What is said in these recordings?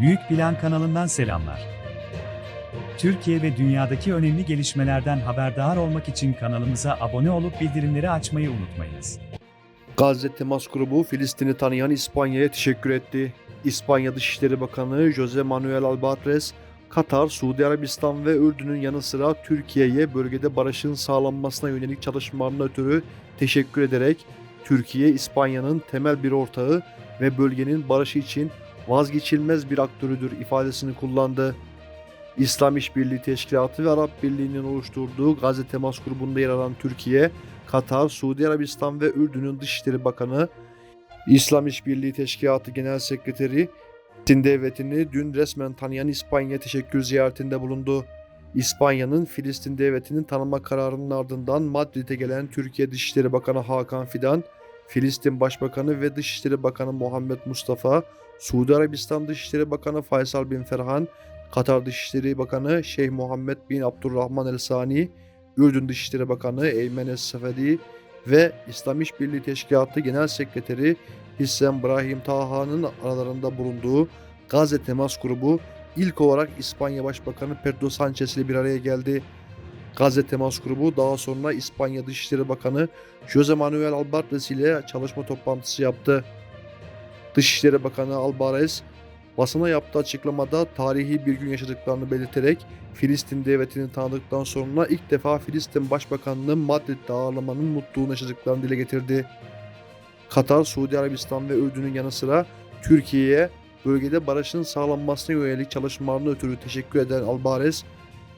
Büyük Plan kanalından selamlar. Türkiye ve dünyadaki önemli gelişmelerden haberdar olmak için kanalımıza abone olup bildirimleri açmayı unutmayınız. Gazze Temas Grubu Filistin'i tanıyan İspanya'ya teşekkür etti. İspanya Dışişleri Bakanı Jose Manuel Albatres, Katar, Suudi Arabistan ve Ürdün'ün yanı sıra Türkiye'ye bölgede barışın sağlanmasına yönelik çalışmalarına ötürü teşekkür ederek Türkiye, İspanya'nın temel bir ortağı ve bölgenin barışı için vazgeçilmez bir aktörüdür ifadesini kullandı. İslam İşbirliği Teşkilatı ve Arap Birliği'nin oluşturduğu Gazze Temas grubunda yer alan Türkiye, Katar, Suudi Arabistan ve Ürdün'ün Dışişleri Bakanı, İslam İşbirliği Teşkilatı Genel Sekreteri, Filistin Devleti'ni dün resmen tanıyan İspanya teşekkür ziyaretinde bulundu. İspanya'nın Filistin Devleti'nin tanıma kararının ardından Madrid'e gelen Türkiye Dışişleri Bakanı Hakan Fidan, Filistin Başbakanı ve Dışişleri Bakanı Muhammed Mustafa, Suudi Arabistan Dışişleri Bakanı Faysal bin Ferhan, Katar Dışişleri Bakanı Şeyh Muhammed bin Abdurrahman El Sani, Ürdün Dışişleri Bakanı Eymen Es-Sefedi ve İslam İşbirliği Teşkilatı Genel Sekreteri Hissem Ibrahim Taha'nın aralarında bulunduğu Gazze Temas Grubu ilk olarak İspanya Başbakanı Pedro Sanchez ile bir araya geldi. Gazze Temas Grubu daha sonra İspanya Dışişleri Bakanı Jose Manuel Albatres ile çalışma toplantısı yaptı. Dışişleri Bakanı Albares basına yaptığı açıklamada tarihi bir gün yaşadıklarını belirterek Filistin devletini tanıdıktan sonra ilk defa Filistin Başbakanlığı Madrid'de ağırlamanın mutluluğunu yaşadıklarını dile getirdi. Katar, Suudi Arabistan ve Ürdün'ün yanı sıra Türkiye'ye bölgede barışın sağlanmasına yönelik çalışmalarına ötürü teşekkür eden Albares,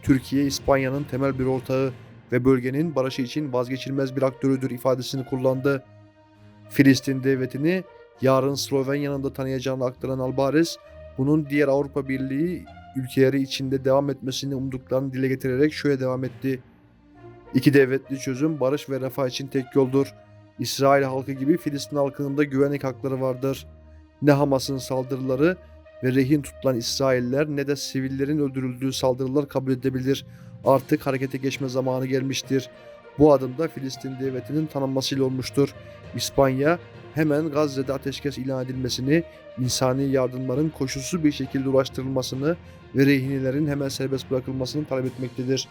Türkiye, İspanya'nın temel bir ortağı ve bölgenin barışı için vazgeçilmez bir aktörüdür ifadesini kullandı. Filistin devletini yarın Slovenya'nın da tanıyacağını aktaran Albares, bunun diğer Avrupa Birliği ülkeleri içinde devam etmesini umduklarını dile getirerek şöyle devam etti. İki devletli çözüm barış ve refah için tek yoldur. İsrail halkı gibi Filistin halkının da güvenlik hakları vardır. Ne Hamas'ın saldırıları ve rehin tutulan İsrailler ne de sivillerin öldürüldüğü saldırılar kabul edebilir. Artık harekete geçme zamanı gelmiştir. Bu adım da Filistin devletinin tanınmasıyla olmuştur. İspanya hemen Gazze'de ateşkes ilan edilmesini, insani yardımların koşulsuz bir şekilde ulaştırılmasını ve rehinelerin hemen serbest bırakılmasını talep etmektedir.